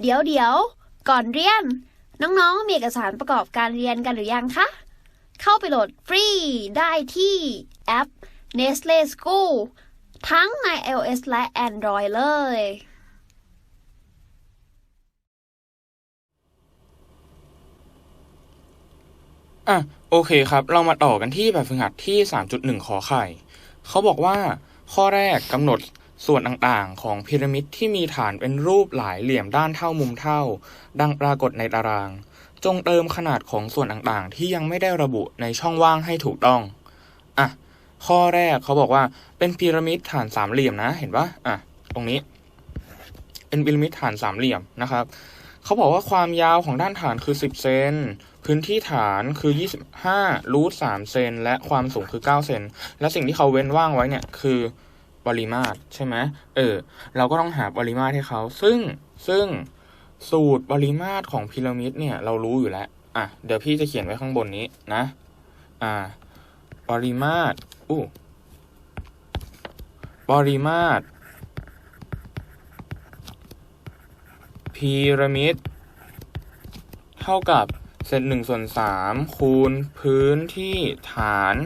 เดี๋ยวเดี๋ยวก่อนเรียน น้องๆ มีเอกสารประกอบการเรียนกันหรือยังคะ เข้าไปโหลดฟรีได้ที่แอป Nestle School ทั้งใน iOS และ Android เลย อะ โอเคครับ เรามาต่อกันที่แบบฝึกหัดที่ 3.1 ขอไข่ เขาบอกว่าข้อแรกกำหนด ส่วนต่างๆ ของพีระมิดที่มีฐานเป็นรูปหลายเหลี่ยมด้านเท่ามุมเท่า ดังปรากฏในตาราง จงเติมขนาดของส่วนต่างๆ ที่ยังไม่ได้ระบุในช่องว่างให้ถูกต้อง อะ ข้อแรกเขาบอกว่าเป็นพีระมิดฐานสามเหลี่ยมนะ เห็นปะอะ ตรงนี้ เป็นพีระมิดฐานสามเหลี่ยมนะครับ เขาบอกว่าความยาวของด้านฐานคือ10เซนพื้นที่ฐานคือ 25รูท3เซน และความสูงคือ 9 เซน และสิ่งที่เขาเว้นว่างไว้เนี่ย คือ ปริมาตรใช่ไหมเออ เราก็ต้องหาปริมาตรให้เขา ซึ่งซึ่งสูตรปริมาตรของพีระมิดเนี่ย เรารู้อยู่แล้ว อะ เดี๋ยวพี่จะเขียนไว้ข้างบนนี้นะ อ่า ปริมาตรอู้ปริมาตรพีระมิดเท่ากับเศษหนึ่งส่วนสามคูณพื้นที่ฐาน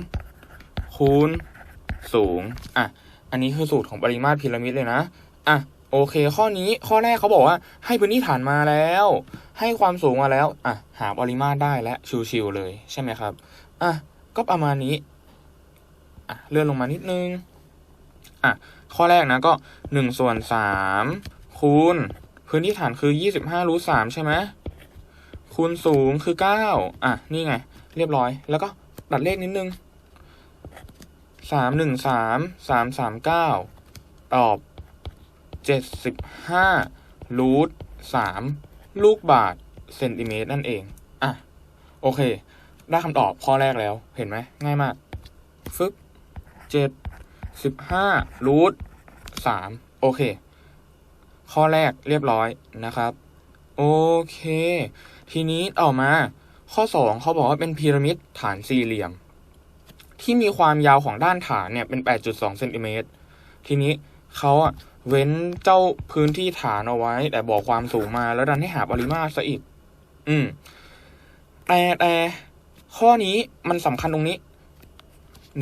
คูณสูง อะ อันนี้คือสูตรของปริมาตรพีระมิดเลยนะ อะ โอเค ข้อนี้ข้อแรกเขาบอกว่า ให้พื้นที่ฐานมาแล้ว ให้ความสูงมาแล้ว อะ หาปริมาตรได้และชิวๆเลยใช่ไหมครับ อะ ก็ประมาณนี้ อะ เลื่อนลงมานิดนึง อะ ข้อแรกนะก็หนึ่งส่วนสามคูณ พื้นที่ฐานคือยี่สิบห้ารูทสามใช่ไหมคูณสูงคือเก้าอะ นี่ไง เรียบร้อย แล้วก็ตัดเลขนิดนึง สามหนึ่งสามสามสามเก้าตอบเจ็ดสิบห้ารูทสามลูกบาทเซนติเมตรนั่นเอง อะ โอเค ได้คำตอบข้อแรกแล้ว เห็นไหม ง่ายมาก ฟึบเจ็ดสิบห้ารูทสามโอเค ข้อแรกเรียบร้อยนะครับ โอเค ทีนี้ต่อมา ข้อสองเขาบอกว่าเป็นพีระมิดฐานสี่เหลี่ยม ที่มีความยาวของด้านฐานเนี่ยเป็น 8.2เซนติเมตรทีนี้เขาอะเว้นเจ้าพื้นที่ฐานเอาไว้ แต่บอกความสูงมาแล้วดันให้หาปริมาตรซะอีก อืม แต่แต่ข้อนี้มันสำคัญตรงนี้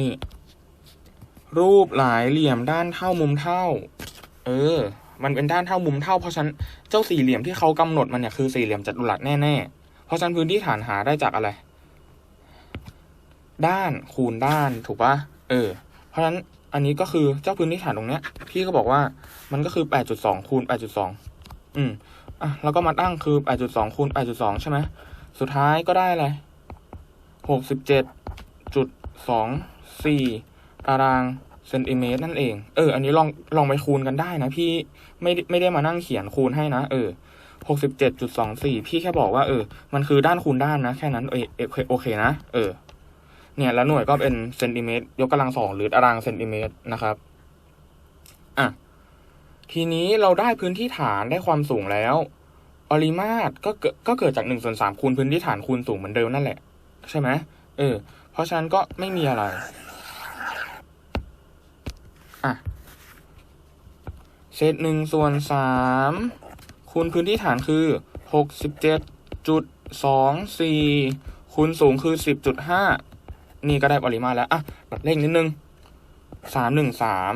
นี่ รูปหลายเหลี่ยมด้านเท่ามุมเท่า เออ มันเป็นด้านเท่ามุมเท่าเพราะฉะนั้นเจ้าสี่เหลี่ยมที่เขากำหนดมันเนี่ยคือสี่เหลี่ยมจัตุรัสแน่ๆ เพราะฉะนั้นพื้นที่ฐานหาได้จากอะไร ด้านคูณด้านถูกปะเออ เพราะฉะนั้นอันนี้ก็คือเจ้าพื้นที่ฐานตรงเนี้ย พี่ก็บอกว่ามันก็คือแปดจุดสองคูณแปดจุดสองอืมอะแล้วก็มาตั้งคือแปดจุดสองคูณแปดจุดสองใช่ไหมสุดท้ายก็ได้เลยหกสิบเจ็ดจุดสองสี่ตารางเซนติเมตรนั่นเอง เออ อันนี้ลองลองไปคูณกันได้นะพี่ไม่ไม่ได้มานั่งเขียนคูณให้นะ เออหกสิบเจ็ดจุดสองสี่พี่แค่บอกว่าเออ มันคือด้านคูณด้านนะ แค่นั้นเออโอเคนะ เออ เนี่ยแล้วหน่วยก็เป็นเซนติเมตรยกกำลังสองหรือตารางเซนติเมตรนะครับอะทีนี้เราได้พื้นที่ฐานได้ความสูงแล้วปริมาตรก็เกิดก็เกิดจากหนึ่งส่วนสามคูณพื้นที่ฐานคูณสูงเหมือนเดิมนั่นแหละ ใช่ไหมเออ เพราะฉะนั้นก็ไม่มีอะไรอะเศษหนึ่งส่วนสามคูณพื้นที่ฐานคือหกสิบเจ็ดจุดสองสี่คูณสูงคือสิบจุดห้า นี่ก็ได้ปริมาตรแล้วอะตัดเลขนิดนึงสามหนึ่งสาม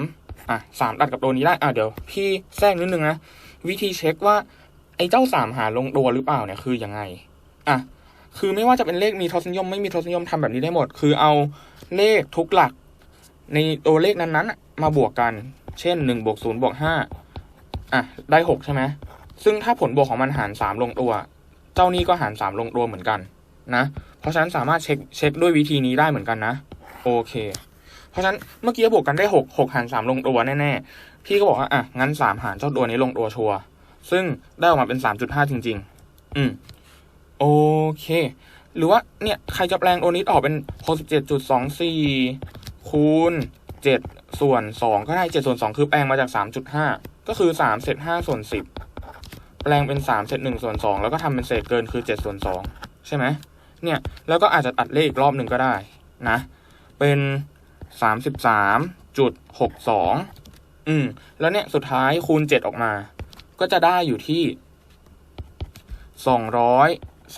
อะสามตัดกับตัวนี้ได้อะเดี๋ยวพี่แทรกนิดนึงนะวิธีเช็คว่าไอ้เจ้าสามหาลงตัวหรือเปล่าเนี่ยคือยังไงอะคือไม่ว่าจะเป็นเลขมีทศนิยมไม่มีทศนิยมทำแบบนี้ได้หมด คือเอาเลขทุกหลัก ในตัวเลขนั้นๆ มาบวกกัน เช่นหนึ่งบวกศูนย์บวกห้าอะได้หกใช่ไหมซึ่งถ้าผลบวกของมันหารสามลงตัว เจ้านี้ก็หารสามลงตัวเหมือนกัน นะ เพราะฉะนั้นสามารถเช็คเช็คด้วยวิธีนี้ได้เหมือนกันนะ โอเค เพราะฉะนั้นเมื่อกี้บวกกันได้หกหกหารสามลงตัวแน่ๆ พี่ก็บอกว่าอะงั้นสามหารเจ้าตัวนี้ลงตัวชัวร์ซึ่งได้ออกมาเป็นสามจุดห้าจริง ๆ อืม โอเค หรือว่าเนี่ยใครจะแปลงตัวนี้ออกเป็นหกสิบเจ็ดจุดสองสี่คูณเจ็ดส่วนสองก็ได้เจ็ดส่วนสองคือแปลงมาจากสามจุดห้าก็คือสามเศษห้าส่วนสิบแปลงเป็นสามเศษหนึ่งส่วนสองแล้วก็ทำเป็นเศษเกินคือเจ็ดส่วนสองใช่ไหม เนี่ยแล้วก็อาจจะตัดเลขอีกรอบหนึ่งก็ได้นะ เป็นสามสิบสามจุดหกสองอืม แล้วเนี่ยสุดท้ายคูณเจ็ดออกมา ก็จะได้อยู่ที่สองร้อย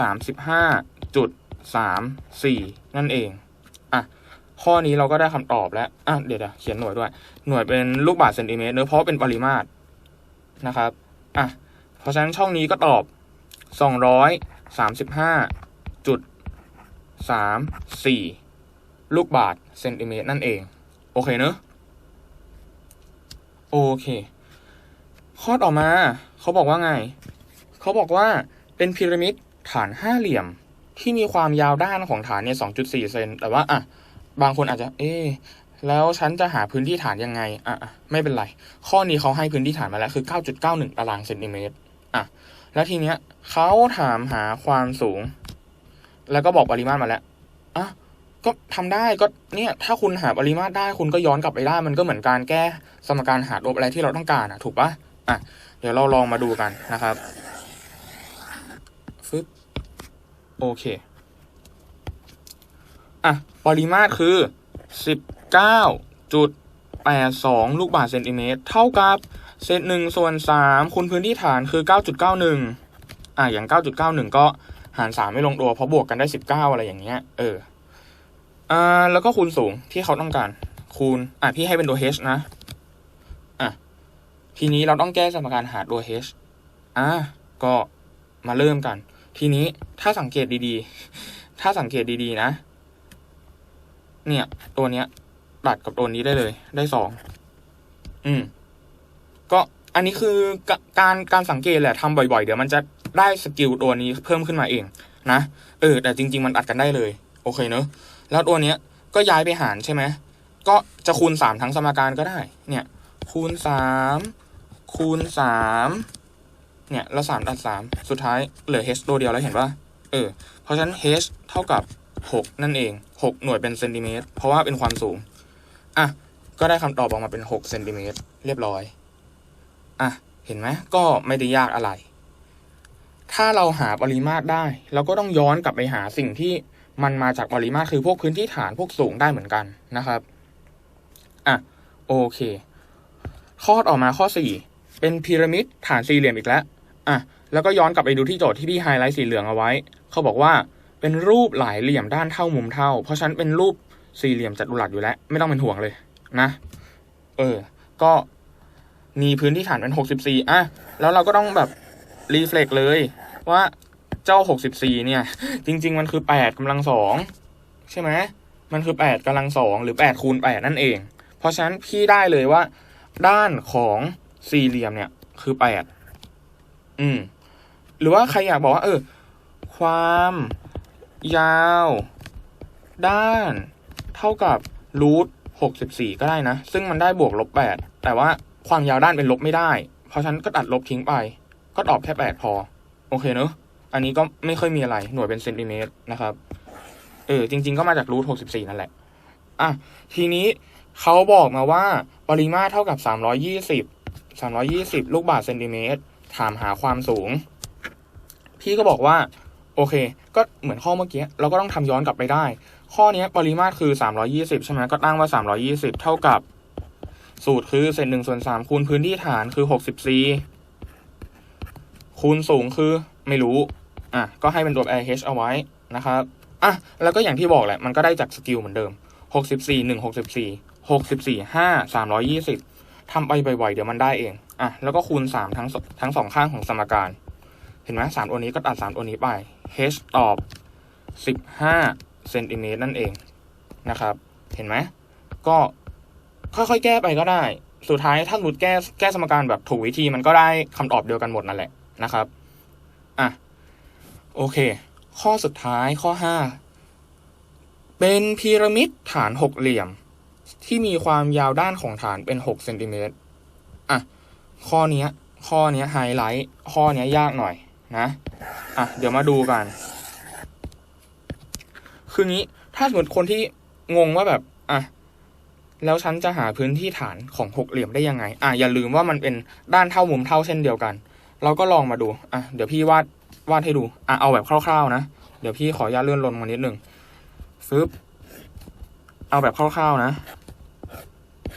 สามสิบห้าจุดสามสี่นั่นเอง อะ ข้อนี้เราก็ได้คำตอบแล้ว อะ เดี๋ยวเดี๋ยวเขียนหน่วยด้วย หน่วยเป็นลูกบาศก์เซนติเมตรเนอเพราะเป็นปริมาตรนะครับ อะ เพราะฉะนั้นช่องนี้ก็ตอบสองร้อยสามสิบห้าจุด สามสี่ลูกบาศก์เซนติเมตรนั่นเอง โอเคเนอะโอเค ข้อต่อมา เขาบอกว่าไง เขาบอกว่าเป็นพีระมิดฐานห้าเหลี่ยมที่มีความยาวด้านของฐานเนี่ย 2.4 เซน แต่ว่าอะ บางคนอาจจะ เอ๊ะแล้วฉันจะหาพื้นที่ฐานยังไงอะอะ ไม่เป็นไร ข้อนี้เขาให้พื้นที่ฐานมาแล้ว คือ 9.91 ตารางเซนติเมตร อะ แล้วทีเนี้ยเขาถามหาความสูง แล้วก็บอกปริมาตรมาแล้วอะก็ทำได้ก็เนี่ย ถ้าคุณหาปริมาตรได้คุณก็ย้อนกลับไปได้ มันก็เหมือนการแก้สมการหารลบอะไรที่เราต้องการอะ ถูกปะอะ เดี๋ยวเราลองมาดูกันนะครับฟึบโอเค อะ ปริมาตรคือสิบเก้าจุดแปดสองลูกบาศก์เซนติเมตร เท่ากับเศษหนึ่งส่วนสามคูณพื้นที่ฐานคือเก้าจุดเก้าหนึ่งอะอย่างเก้าจุดเก้าหนึ่งก็ หารสามไม่ลงตัวเพราะบวกกันได้สิบเก้าอะไรอย่างเงี้ย เอออ่าแล้วก็คูณสูงที่เขาต้องการ คูณ อะพี่ให้เป็นตัว h นะ อะ ทีนี้เราต้องแก้สมการหาตัว h อะก็มาเริ่มกัน ทีนี้ถ้าสังเกตดีๆ ถ้าสังเกตดีๆนะ เนี่ย ตัวเนี้ยตัดกับตัวนี้ได้เลย ได้สองอืม ก็อันนี้คือการการสังเกตแหละทำบ่อยๆ เดี๋ยวมันจะ ได้สกิลตัวนี้เพิ่มขึ้นมาเองนะ เออ แต่จริง ๆ มันตัดกันได้เลย โอเคเนอะ แล้วตัวเนี้ยก็ย้ายไปหารใช่ไหม ก็จะคูณสามทั้งสมการก็ได้ เนี่ย คูณสามคูณสามเนี่ยแล้วสามตัดสามสุดท้ายเหลือ h ตัวเดียวแล้วเห็นปะเออ เพราะฉะนั้น h เท่ากับหกนั่นเองหกหน่วยเป็นเซนติเมตร เพราะว่าเป็นความสูง อะ ก็ได้คำตอบออกมาเป็นหกเซนติเมตรเรียบร้อย อะ เห็นไหมก็ไม่ได้ยากอะไร ถ้าเราหาปริมาตรได้ เราก็ต้องย้อนกลับไปหาสิ่งที่มันมาจากปริมาตรคือพวกพื้นที่ฐานพวกสูงได้เหมือนกันนะครับอะโอเค ข้อต่อมาข้อสี่เป็นพีระมิดฐานสี่เหลี่ยมอีกแล้วอะแล้วก็ย้อนกลับไปดูที่โจทย์ที่พี่ไฮไลท์สีเหลืองเอาไว้ เขาบอกว่าเป็นรูปหลายเหลี่ยมด้านเท่ามุมเท่า เพราะฉะนั้นเป็นรูปสี่เหลี่ยมจัตุรัสอยู่แล้ว ไม่ต้องเป็นห่วงเลยนะ เออ ก็มีพื้นที่ฐานเป็นหกสิบสี่อะแล้วเราก็ต้องแบบรีเฟล็กเลย ว่าเจ้าหกสิบสี่เนี่ย จริง ๆ มันคือแปดกำลังสองใช่ไหมมันคือแปดกำลังสองหรือแปดคูณแปดนั่นเอง เพราะฉะนั้นพี่ได้เลยว่า ด้านของสี่เหลี่ยมเนี่ย คือแปดอืม หรือว่าใครอยากบอกว่า เออ ความยาว ด้าน เท่ากับรูทหกสิบสี่ก็ได้นะ ซึ่งมันได้บวกลบแปดแต่ว่าความยาวด้านเป็นลบไม่ได้ เพราะฉะนั้นก็ตัดลบทิ้งไป ก็ตอบแค่แปดพอ โอเคเนอะอันนี้ก็ไม่ค่อยมีอะไรหน่วยเป็นเซนติเมตรนะครับเออจริง ๆ ก็มาจากรูทหกสิบสี่นั่นแหละอะทีนี้เขาบอกมาว่าปริมาตรเท่ากับสามร้อยี่สิบสามร้อยี่สิบลูกบาศก์เซนติเมตร ถามหาความสูง พี่ก็บอกว่า โอเค ก็เหมือนข้อเมื่อกี้ เราก็ต้องทำย้อนกลับไปได้ ข้อเนี้ยปริมาตรคือสามร้อยี่สิบใช่ไหมก็ตั้งว่าสามร้อยี่สิบเท่ากับ สูตรคือเศษหนึ่งส่วนสามคูณพื้นที่ฐานคือหกสิบสี่ คูณสูงคือไม่รู้ อะ ก็ให้เป็นตัว i h เอาไว้นะครับ อะ แล้วก็อย่างที่บอกแหละ มันก็ได้จากสกิลเหมือนเดิมหกสิบสี่หนึ่งหกสิบสี่หกสิบสี่ห้าสามร้อยี่สิบทำไปบ่อยๆ เดี๋ยวมันได้เอง อะ แล้วก็คูณสามทั้งทั้งสองข้างของสมการ เห็นไหมสามตัวนี้ก็ตัดสามตัวนี้ไป h ตอบสิบห้าเซนติเมตรนั่นเองนะครับ เห็นไหม ก็ค่อยๆ แก้ไปก็ได้ สุดท้ายถ้าหลุดแก้แก้สมการแบบถูกวิธีมันก็ได้คำตอบเดียวกันหมดนั่นแหละ นะครับอะโอเค ข้อสุดท้ายข้อห้าเป็นพีระมิดฐานหกเหลี่ยม ที่มีความยาวด้านของฐานเป็นหกเซนติเมตรอะข้อนี้ข้อนี้ไฮไลท์ข้อนี้ยยากหน่อยนะอะเดี๋ยวมาดูกัน คืองี้ถ้าสมมติคนที่งงว่าแบบอะแล้วฉันจะหาพื้นที่ฐานของหกเหลี่ยมได้ยังไง อะอย่าลืมว่ามันเป็นด้านเท่ามุมเท่าเช่นเดียวกัน เราก็ลองมาดู อะ เดี๋ยวพี่วาดวาดให้ดู อะ เอาแบบคร่าวๆนะ เดี๋ยวพี่ขออนุญาตเลื่อนลงมานิดหนึ่งฟึบเอาแบบคร่าวๆนะ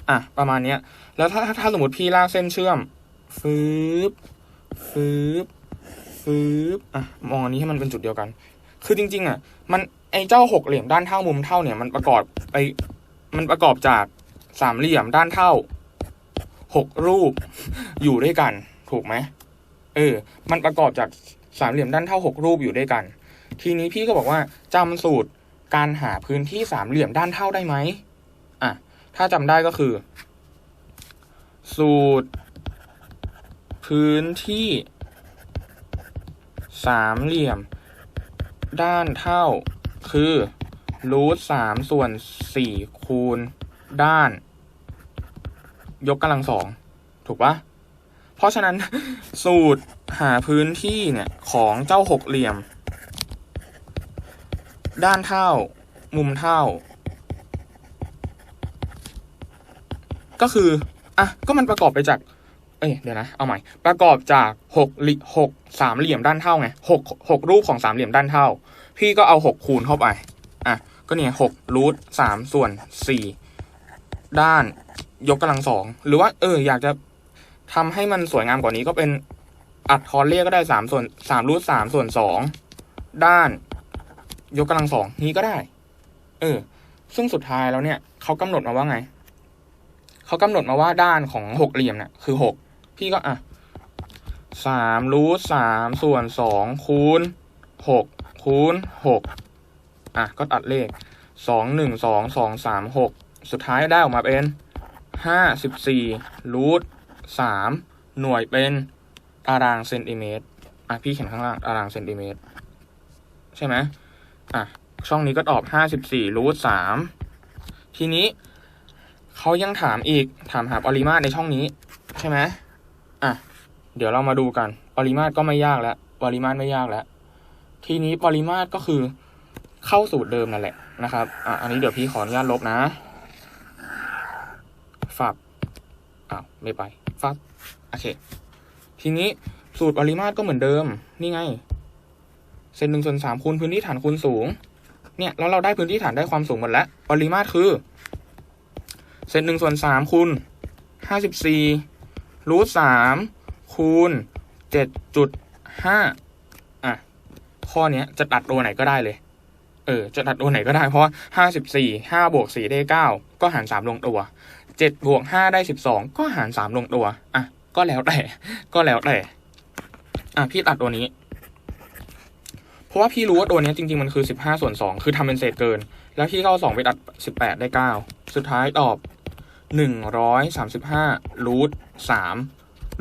อะ ประมาณเนี้ย แล้วถ้าถ้าสมมติพี่ลากเส้นเชื่อมฟืบฟืบฟฟืบอะ มองอันนี้ให้มันเป็นจุดเดียวกัน คือจริง ๆ อะ มันไอเจ้าหกเหลี่ยมด้านเท่ามุมเท่าเนี่ยมันประกอบไป มันประกอบจากสามเหลี่ยมด้านเท่าหกรูปอยู่ด้วยกัน ถูกไหม เออ มันประกอบจากสามเหลี่ยมด้านเท่าหกรูปอยู่ด้วยกัน ทีนี้พี่ก็บอกว่าจำสูตรการหาพื้นที่สามเหลี่ยมด้านเท่าได้ไหมอะ ถ้าจำได้ก็คือ สูตร พื้นที่สามเหลี่ยม ด้านเท่า คือรูทสามส่วนสี่คูณ ด้าน ยกกำลังสองถูกปะ เพราะฉะนั้นสูตรหาพื้นที่เนี่ยของเจ้าหกเหลี่ยม ด้านเท่า มุมเท่า ก็คืออะก็มันประกอบไปจาก เอ้ยเดี๋ยวนะเอาใหม่ ประกอบจากหกลิหกสามเหลี่ยมด้านเท่าไงหกหกรูปของสามเหลี่ยมด้านเท่า พี่ก็เอาหกคูณเข้าไปอะก็เนี่ยหกรูทสามส่วนสี่ด้านยกกำลังสองหรือว่าเอออยากจะ ทำให้มันสวยงามกว่านี้ก็เป็นอัดทอนเลขก็ได้สามส่วนสามรูทสามส่วนสองด้าน ยกกำลังสองนี้ก็ได้ เออ ซึ่งสุดท้ายแล้วเนี่ยเขากำหนดมาว่าไงเขากำหนดมาว่าด้านของหกเหลี่ยมเนี่ยคือหกพี่ก็อะสามรูทสามส่วนสองคูณหกคูณหกอะก็ตัดเลขสองหนึ่งสองสองสามหกสุดท้ายได้ออกมาเป็นห้าสิบสี่รูท สามหน่วยเป็นตารางเซนติเมตรอะพี่เขียนข้างล่างตารางเซนติเมตร ใช่ไหมอะช่องนี้ก็ตอบห้าสิบสี่รูทสามทีนี้เขายังถามอีกถามหาปริมาตรในช่องนี้ ใช่ไหมอะเดี๋ยวเรามาดูกันปริมาตรก็ไม่ยากแล้วปริมาตรไม่ยากแล้ว ทีนี้ปริมาตรก็คือเข้าสูตรเดิมนั่นแหละนะครับอะอันนี้เดี๋ยวพี่ขออนุญาตลบนะฝับอ้าวไม่ไป ฟับโอเค ทีนี้สูตรปริมาตรก็เหมือนเดิม นี่ไงเซนหนึ่งส่วนสามคูณพื้นที่ฐานคูณสูง เนี่ย แล้วเราได้พื้นที่ฐานได้ความสูงหมดแล้ว ปริมาตรคือเซนหนึ่งส่วนสามคูณห้าสิบสี่รูทสามคูณเจ็ดจุดห้าอะ ข้อเนี้ยจะตัดตัวไหนก็ได้เลย เออ จะตัดตัวไหนก็ได้เพราะห้าสิบสี่ห้าบวกสี่ได้เก้าก็หารสามลงตัว เจ็ดบวกห้าได้สิบสองก็หารสามลงตัว อะ ก็แล้วแต่ ก็แล้วแต่ อะ พี่ตัดตัวนี้ เพราะว่าพี่รู้ว่าตัวนี้จริง ๆ มันคือสิบห้าส่วนสองคือทำเป็นเศษเกิน แล้วพี่ก็เอาสองไปตัดสิบแปดได้เก้าสุดท้ายตอบหนึ่งร้อยสามสิบห้ารูทสาม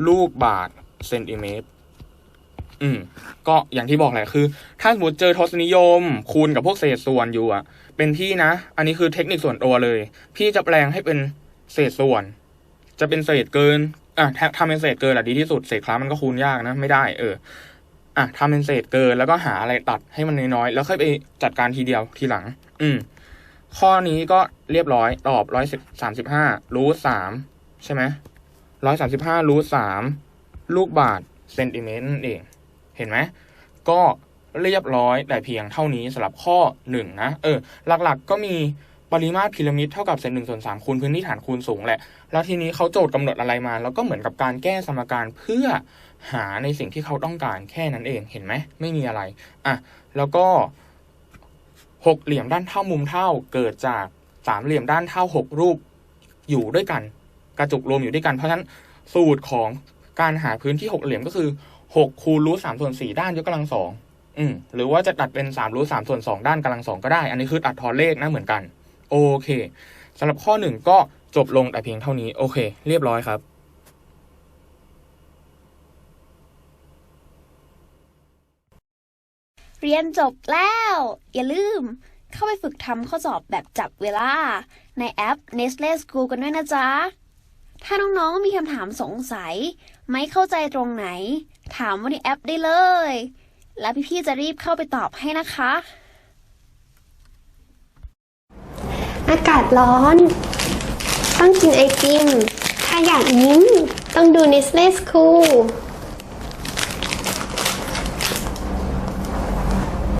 ลูกบาทเซนติเมตร อืม ก็อย่างที่บอกแหละคือ ถ้าสมมติเจอทศนิยม คูณกับพวกเศษส่วนอยู่อะเป็นพี่นะ อันนี้คือเทคนิคส่วนตัวเลย พี่จะแปลงให้เป็น เศษส่วน จะเป็นเศษเกินอะทำเป็นเศษเกินแหละดีที่สุดเศษคล้ามันก็คูณยากนะ ไม่ได้เอออะทำเป็นเศษเกินแล้วก็หาอะไรตัดให้มันน้อยๆแล้วค่อยไปจัดการทีเดียวทีหลัง อืม ข้อนี้ก็เรียบร้อยตอบร้อยสามสิบห้ารูทสามใช่ไหมร้อยสามสิบห้ารูทสามลูกบาทเซนติเมตรนั่นเอง เห็นไหมก็เรียบร้อยแต่เพียงเท่านี้สำหรับข้อหนึ่งนะ เออ หลักๆก็มี ปริมาตรพีระมิดเท่ากับเศษหนึ่งส่วนสามคูณพื้นที่ฐานคูณสูงแหละ แล้วทีนี้เขาโจทย์กำหนดอะไรมา แล้วก็เหมือนกับการแก้สมการเพื่อหาในสิ่งที่เขาต้องการแค่นั้นเองเห็นไหมไม่มีอะไรอะแล้วก็หกเหลี่ยมด้านเท่ามุมเท่าเกิดจากสามเหลี่ยมด้านเท่าหกรูปอยู่ด้วยกัน กระจุกรวมอยู่ด้วยกันเพราะฉะนั้นสูตรของการหาพื้นที่หกเหลี่ยมก็คือหกคูณรูทสามส่วนสี่ด้านยกกำลังสองอืมหรือว่าจะตัดเป็นสามรูทสามส่วนสองด้านกำลังสองก็ได้ อันนี้คือตัดทอนเลขนะเหมือนกัน เคสำหรับข้อหนึ่งก็จบลงแต่เพียงเท่านี้ โอเค เรียบร้อยครับเรียนจบแล้ว อย่าลืม เข้าไปฝึกทำข้อสอบแบบจับเวลา ในแอป Nestle School กันด้วยนะจ๊ะ ถ้าน้องๆมีคำถามสงสัย ไม่เข้าใจตรงไหน ถามว่าในแอปได้เลย แล้วพี่ๆจะรีบเข้าไปตอบให้นะคะ อากาศร้อน ต้องกินไอติม ถ้าอยากยิ้ม ต้องดู Nestle School